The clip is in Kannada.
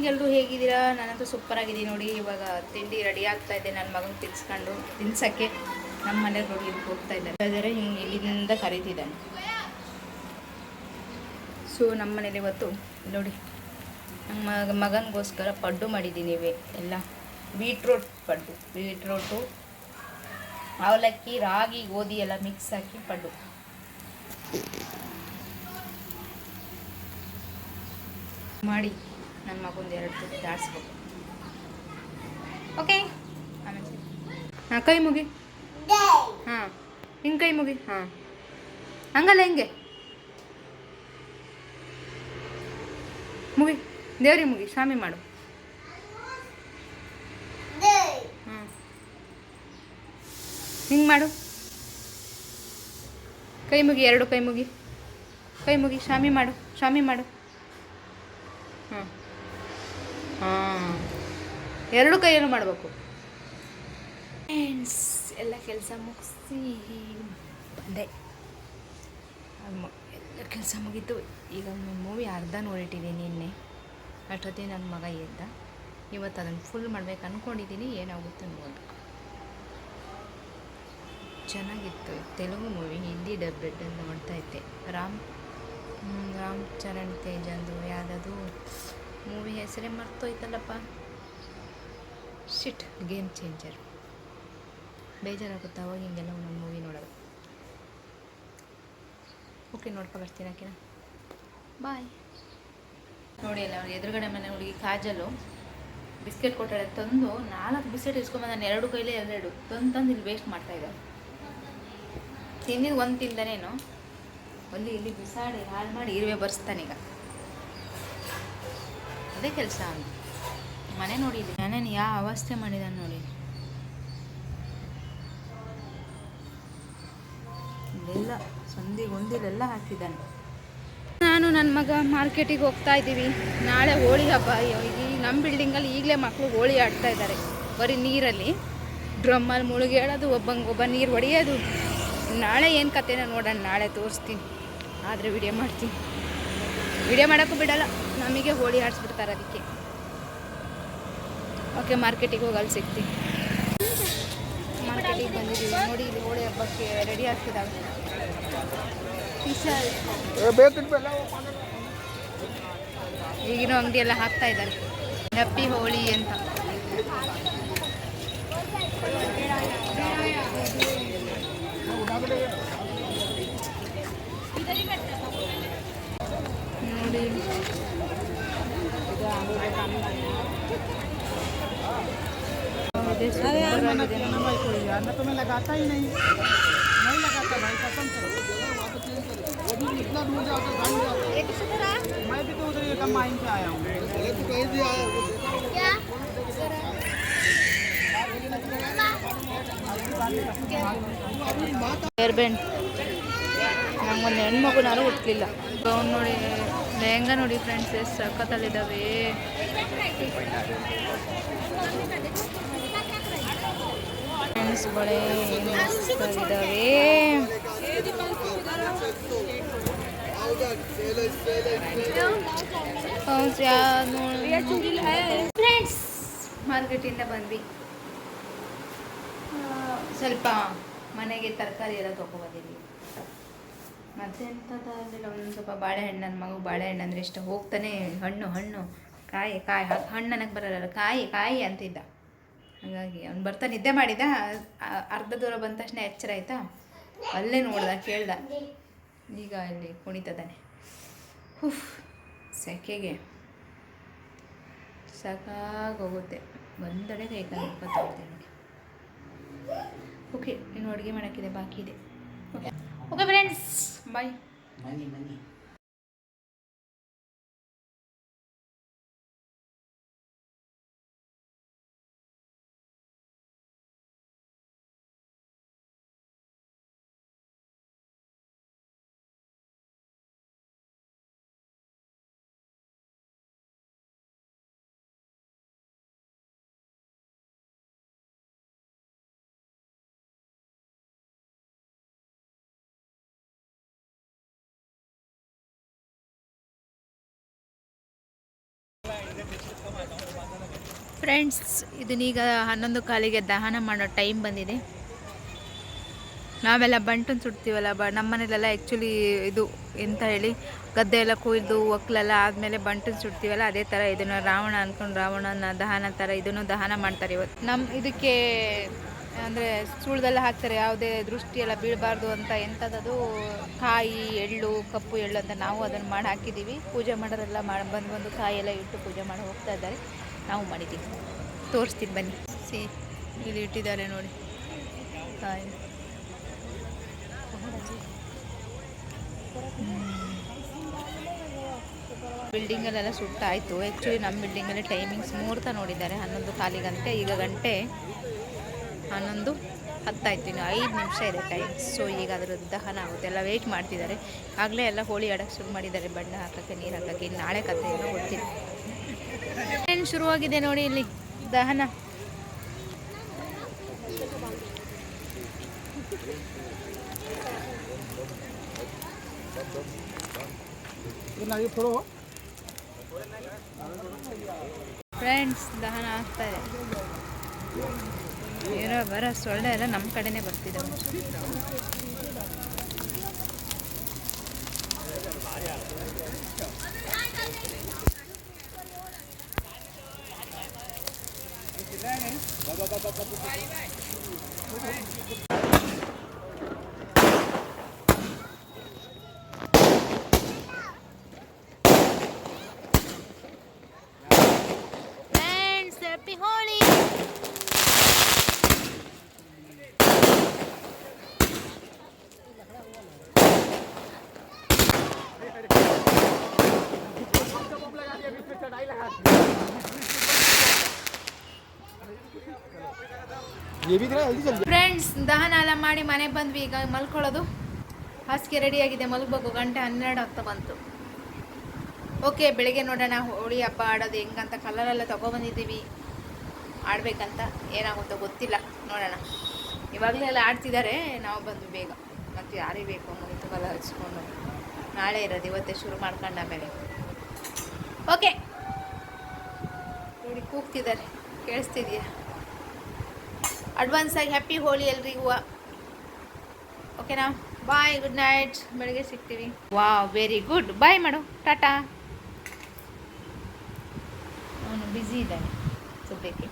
ಮಾರ್ನಿಂಗ್ ಎಲ್ಲರೂ ಹೇಗಿದ್ದೀರಾ? ನಾನಂತೂ ಸೂಪರ್ ಆಗಿದ್ದೀನಿ ನೋಡಿ. ಇವಾಗ ತಿಂಡಿ ರೆಡಿ ಆಗ್ತಾ ಇದೆ. ನನ್ನ ಮಗನ ತಿನ್ಸ್ಕೊಂಡು, ತಿನ್ಸಕ್ಕೆ ನಮ್ಮ ಮನೆಯವ್ರು ನೋಡಿ ಹೋಗ್ತಾ ಇದ್ದಾರೆ. ಹಿಂಗೆ ಇಲ್ಲಿಂದ ಕರೀತಿದ್ದಾನೆ. ಸೊ ನಮ್ಮ ಮನೇಲಿ ಇವತ್ತು ನೋಡಿ ನಮ್ಮ ಮಗ ಮಗನಿಗೋಸ್ಕರ ಪಡ್ಡು ಮಾಡಿದ್ದೀನಿ ಎಲ್ಲ. ಬೀಟ್ರೋಟ್ ಪಡ್ಡು, ಬೀಟ್ರೋಟು, ಅವಲಕ್ಕಿ, ರಾಗಿ, ಗೋಧಿ ಎಲ್ಲ ಮಿಕ್ಸ್ ಹಾಕಿ ಪಡ್ಡು. ಮಾಡಿ. ನನ್ನ ಮಗೊಂದು ಎರಡು ತುತ್ತು ದಾಡಿಸ್ಬೇಕು ಓಕೆ ಆಮೇಲೆ ಹಾಂ, ಕೈ ಮುಗಿ. ಹಾಂ ಹಿಂಗೆ ಕೈ ಮುಗಿ. ಹಾಂ. ಹಂಗಲ್ಲ ಹೆಂಗೆ? ಮುಗಿ. ದೇವ್ರಿ ಮುಗಿ, ಸ್ವಾಮಿ ಮಾಡು. ಹ್ಞೂ ಹಿಂಗೆ ಮಾಡು. ಕೈ ಮುಗಿ, ಎರಡು ಕೈ ಮುಗಿ. ಕೈ ಮುಗಿ, ಸ್ವಾಮಿ ಮಾಡು ಸ್ವಾಮಿ ಮಾಡು. ಹಾಂ. ಹಾಂ ಎರಡು ಕೈಯನ್ನು ಮಾಡಬೇಕು. ಫ್ರೆಂಡ್ಸ್ ಎಲ್ಲ ಕೆಲಸ ಮುಗಿಸಿ ಬಂದೆ. ಅದ್ ಎಲ್ಲ ಕೆಲಸ ಮುಗೀತು. ಈಗ ಮೂವಿ ಅರ್ಧ ನೋಡಿಟ್ಟಿದ್ದೀನಿ ನಿನ್ನೆ. ಅಷ್ಟೊತ್ತಿಗೆ ನನ್ನ ಮಗ ಎದ್ದ. ಇವತ್ತು ಅದನ್ನು ಫುಲ್ ಮಾಡ್ಬೇಕು ಅಂದ್ಕೊಂಡಿದ್ದೀನಿ ಏನಾಗುತ್ತೆ ನೋಡಿ. ಚೆನ್ನಾಗಿತ್ತು. ತೆಲುಗು ಮೂವಿ ಹಿಂದಿ ಡಬ್ಬೆಡ್ಡಲ್ಲಿ ನೋಡ್ತಾ ಇದ್ದೆ. ರಾಮ್ ರಾಮ್ ಚರಣ್ ತೇಜಂದು ಯಾವುದದು? ಮೂವಿ ಹೆಸರೇ ಮರ್ತೋಯ್ತಲ್ಲಪ್ಪ ಶಿಟ್ ಗೇಮ್ ಚೇಂಜರ್ ಬೇಜಾರಾಗುತ್ತಾ ಅವಾಗ ಹಿಂಗೆಲ್ಲ ಒಂದೊಂದು ಮೂವಿ ನೋಡೋದು. ಓಕೆ ನೋಡ್ಕೊ ಬರ್ತೀನಿ ಆಕೆನ ಬಾಯ್ ನೋಡಿ ಅಲ್ಲ ಅವ್ರಿಗೆ ಎದುರುಗಡೆ ಮನೆ ಹುಡುಗಿ ಕಾಜಲು ಬಿಸ್ಕೆಟ್ ಕೊಟ್ಟಾಳೆ ತಂದು ನಾಲ್ಕು ಬಿಸ್ಕೆಟ್ ಇಸ್ಕೊಂಬಂದು ನಾನು ಎರಡು ಕೈಲೇ ಎರಡೆರಡು ತಂದು ತಂದು ಇಲ್ಲಿ ವೇಸ್ಟ್ ಮಾಡ್ತಾ ಇದ್ದಾರೆ ತಿಂದಿದ್ದು ಒಂದು ತಿಂದನೇನು? ಅಲ್ಲಿ ಇಲ್ಲಿ ಬಿಸಾಡಿ, ಹಾಳು ಮಾಡಿ, ಇರುವೆ ಬರ್ಸ್ತಾನೀಗ ಅದೇ ಕೆಲಸ ಅವನು ಮನೆ ನೋಡಿದ್ದೆ ಮನೇನು ಯಾವ ಅವಸ್ಥೆ ಮಾಡಿದಾನೆ ನೋಡಿ. ಎಲ್ಲ ಸಂದಿ ಗೊಂದಿಲೆಲ್ಲ ಹಾಕಿದ್ದಾನೆ. ನಾನು ನನ್ನ ಮಗ ಮಾರ್ಕೆಟಿಗೆ ಹೋಗ್ತಾ ಇದ್ದೀವಿ. ನಾಳೆ ಹೋಳಿ ಹಬ್ಬ. ಈ ನಮ್ಮ ಬಿಲ್ಡಿಂಗಲ್ಲಿ ಈಗಲೇ ಮಕ್ಕಳು ಹೋಳಿ ಆಡ್ತಾ ಇದ್ದಾರೆ. ಬರೀ ನೀರಲ್ಲಿ. ಡ್ರಮ್ಮಲ್ಲಿ ಮುಳುಗಿ ಹೇಳೋದು, ಒಬ್ಬಂಗೆ ಒಬ್ಬ ನೀರು ಹೊಡೆಯೋದು. ನಾಳೆ ಏನು ಕತೆನ ನೋಡೋಣ, ನಾಳೆ ತೋರಿಸ್ತೀನಿ. ಆದರೆ ವಿಡಿಯೋ ಮಾಡ್ತೀನಿ. ವಿಡಿಯೋ ಮಾಡೋಕ್ಕೂ ಬಿಡಲ್ಲ. ನಮಗೆ ಹೋಳಿ ಆಡಿಸ್ಬಿಡ್ತಾರೆ ಅದಕ್ಕೆ. ಓಕೆ ಮಾರ್ಕೆಟಿಗೆ ಹೋಗಿ ಅಲ್ಲಿ ಸಿಗ್ತೀನಿ. ಮಾರ್ಕೆಟಿಗೆ ಬಂದಿದ್ದೀವಿ. ನೋಡಿ ಇಲ್ಲಿ ಹೋಳಿ ಹಬ್ಬಕ್ಕೆ ರೆಡಿ ಆಗ್ತಿದ್ದಾವೆ. ಈಗಿನ ಅಂಗಡಿ ಎಲ್ಲ ಹಾಕ್ತಾ ಇದ್ದಾರೆ. ಹ್ಯಾಪಿ ಹೋಳಿ ಅಂತ. ನೋಡಿ. ಇದೆ, super ಆಗಿದೆ ನೋಡಿ. मैं तुम्हें लगाता ही नहीं नहीं लगाता भाई कसम से वो भी इतना दूर जाकर गाड़ी जाता मैं भी तो उधर ये कम माइन से आया हूँ ಹೇರ್ ಬ್ಯಾಂಡ್ ನಂಗೊಂದು ಹೆಣ್ಮಗುನಾರು ಹುಟ್ಟಲಿಲ್ಲ ಗೌನ್ ನೋಡಿ ಲೆಹಂಗ ನೋಡಿ ಫ್ರೆಂಡ್ಸ್ ಎಷ್ಟು ಸಖತ್ತಲ್ಲಿದ್ದಾವೆ ಫ್ರೆಂಡ್ಸ್ ಬಳೆ ಮಸ್ತಾಗಿದ್ದಾವೆ ಫ್ರೆಂಡ್ಸ್ ಮಾರ್ಕೆಟಿಂದ ಬಂದ್ವಿ. ಸ್ವಲ್ಪ ಮನೆಗೆ ತರಕಾರಿ ಎಲ್ಲ ತೊಗೊಬಂದಿದ್ವಿ ಮತ್ತೆ ಎಂಥದ್ದಾಗಲಿಲ್ಲ ಒಂದೊಂದು ಸ್ವಲ್ಪ ಬಾಳೆಹಣ್ಣು ನನ್ನ ಮಗು ಬಾಳೆಹಣ್ಣು ಅಂದರೆ ಇಷ್ಟ. ಹೋಗ್ತಾನೆ, ಹಣ್ಣು ಹಣ್ಣು, ಕಾಯಿ ಕಾಯಿ ಹಣ್ಣು ನನಗೆ ಬರಲ್ಲ, ಕಾಯಿ ಕಾಯಿ ಅಂತಿದ್ದ. ಹಾಗಾಗಿ ಅವ್ನು ಬರ್ತಾ ನಿದ್ದೆ ಮಾಡಿದ ಅರ್ಧ ದೂರ ಬಂದ ತಕ್ಷಣ ಎಚ್ಚರ ಆಯ್ತಾ? ಅಲ್ಲೇ ನೋಡ್ದ, ಕೇಳ್ದ. ಈಗ ಇಲ್ಲಿ ಕುಣಿತದಾನೆ. ಹುಫ್, ಸೆಕೆಗೆ ಸಾಕಾಗೋಗುತ್ತೆ. ಒಂದಡೆ ಬೇಕಾಗುತ್ತೆ ನನಗೆ ಓಕೆ, ಇನ್ನು ಅಡುಗೆ ಮಾಡೋಕ್ಕಿದೆ, ಬಾಕಿ ಇದೆ. Okay. Okay friends bye friends ಇದನ್ನೀಗ ಹನ್ನೊಂದು ಕಾಲಿಗೆ ದಹನ ಮಾಡೋ ಟೈಮ್ ಬಂದಿದೆ. ನಾವೆಲ್ಲ ಬಂಟನ್ ಸುಡ್ತೀವಲ್ಲ, ಬ ನಮ್ಮ ಆ್ಯಕ್ಚುಲಿ ಇದು ಎಂತ ಹೇಳಿ, ಗದ್ದೆ ಎಲ್ಲ ಕುಯ್ದು ಒಕ್ಕಲೆಲ್ಲ ಆದಮೇಲೆ ಬಂಟನ್ ಸುಡ್ತೀವಲ್ಲ, ಅದೇ ಥರ ಇದನ್ನು ರಾವಣ ಅಂದ್ಕೊಂಡು ರಾವಣನ ದಹನ ಥರ ಇದನ್ನು ದಹನ ಮಾಡ್ತಾರೆ ಇವತ್ತು. ನಮ್ಮ ಇದಕ್ಕೆ ಅಂದರೆ ಸುಳ್ದೆಲ್ಲ ಹಾಕ್ತಾರೆ, ಯಾವುದೇ ದೃಷ್ಟಿಯೆಲ್ಲ ಬೀಳಬಾರ್ದು ಅಂತ ಎಂಥದ್ದು ಕಾಯಿ, ಎಳ್ಳು, ಕಪ್ಪು ಎಳ್ಳು ಅಂತ ನಾವು ಅದನ್ನು ಮಾಡಿ ಹಾಕಿದ್ದೀವಿ. ಪೂಜೆ ಮಾಡೋರೆಲ್ಲ ಮಾಡಿ ಬಂದು ಬಂದು ಕಾಯಿ ಎಲ್ಲ ಇಟ್ಟು ಪೂಜೆ ಮಾಡಿ ಹೋಗ್ತಾ ಇದ್ದಾರೆ. ನಾವು ಮಾಡಿದ್ದೀವಿ. ತೋರಿಸ್ತೀನಿ ಬನ್ನಿ. ಸಿ, ಇಲ್ಲಿ ಇಟ್ಟಿದ್ದಾರೆ ನೋಡಿ. ಕಾಯಿ. ಬಿಲ್ಡಿಂಗಲ್ಲೆಲ್ಲ ಸುಟ್ಟಾಯಿತು. ಆ್ಯಕ್ಚುಲಿ ನಮ್ಮ ಬಿಲ್ಡಿಂಗಲ್ಲಿ ಟೈಮಿಂಗ್ಸ್ ಮುಹೂರ್ತ ನೋಡಿದ್ದಾರೆ. ಹನ್ನೊಂದು ಕಾಲಿಗಂತೆ ಈಗ ಗಂಟೆ ಹನ್ನೊಂದು ಹತ್ತಾಯ್ತು, ಇನ್ನು ಐದು ನಿಮಿಷ ಇದೆ ಟೈಮ್ ಸೊ ಈಗ ಅದರ ದಹನ ಆಗುತ್ತೆ. ಎಲ್ಲ ವೆಯ್ಟ್ ಮಾಡ್ತಿದ್ದಾರೆ. ಆಗಲೇ ಎಲ್ಲ ಹೋಳಿ ಆಡೋಕ್ಕೆ ಶುರು ಮಾಡಿದ್ದಾರೆ. ಬಣ್ಣ ಹಾಕೋಕ್ಕೆ, ನೀರು ಹಾಕೋಕ್ಕೆ. ಇನ್ನು ನಾಳೆ ಕಥೆ ಏನೋ ಗೊತ್ತಿಲ್ಲ. ಏನು ಶುರುವಾಗಿದೆ ನೋಡಿ ಇಲ್ಲಿ ದಹನ? ಫ್ರೆಂಡ್ಸ್ ದಹನ ಆಗ್ತಾ ಇದೆ. ಏನೋ ಬರೋ ಸೊಳ್ಳೆ ಎಲ್ಲ ನಮ್ಮ ಕಡೆನೇ ಬರ್ತಿದೆ. ಫ್ರೆಂಡ್ಸ್ ದಹನ ಎಲ್ಲ ಮಾಡಿ ಮನೆ ಬಂದ್ವಿ, ಈಗ ಮಲ್ಕೊಳ್ಳೋದು. ಹಾಸಿಗೆ ಆಗಿದೆ, ಮಲಗಬೇಕು. ಗಂಟೆ ಹನ್ನೆರಡು ಆಗ್ತಾ ಬಂತು. ಓಕೆ ಬೆಳಿಗ್ಗೆ ನೋಡೋಣ, ಹೋಳಿ ಹಬ್ಬ ಆಡೋದು ಹೆಂಗಂತ ಕಲರೆಲ್ಲ ತೊಗೊಬಂದಿದ್ದೀವಿ ಆಡಬೇಕಂತ ಏನಾಗುತ್ತೋ ಗೊತ್ತಿಲ್ಲ, ನೋಡೋಣ. ಇವಾಗಲೇ ಎಲ್ಲ ಆಡ್ತಿದ್ದಾರೆ, ನಾವು ಬಂದ್ವಿ ಬೇಗ. ಮತ್ತು ಯಾರಿಗೆ ಬೇಕು? ಮುಗಿತು ಕಲರ್ ಹಚ್ಕೊಂಡು. ನಾಳೆ ಇರೋದು, ಇವತ್ತೇ ಶುರು ಮಾಡ್ಕೊಂಡ ಆಮೇಲೆ. ಓಕೆ ನೋಡಿ, ಕೂಗ್ತಿದ್ದಾರೆ. ಕೇಳಿಸ್ತಿದ್ಯಾ? ಅಡ್ವಾನ್ಸ್ ಆಗಿ ಹ್ಯಾಪಿ ಹೋಳಿ ಎಲ್ರಿಗೂ. ಓಕೆನಾ ಬಾಯ್ ಗುಡ್ ನೈಟ್ ಬೆಳಗ್ಗೆ ಸಿಗ್ತೀವಿ. ವಾ ವೆರಿ ಗುಡ್ ಬಾಯ್ ಮಾಡು. ಟಾಟಾ ಅವನು ಬ್ಯುಸಿ ಇದ್ದಾನೆ. ಸದ್ಯಕ್ಕೆ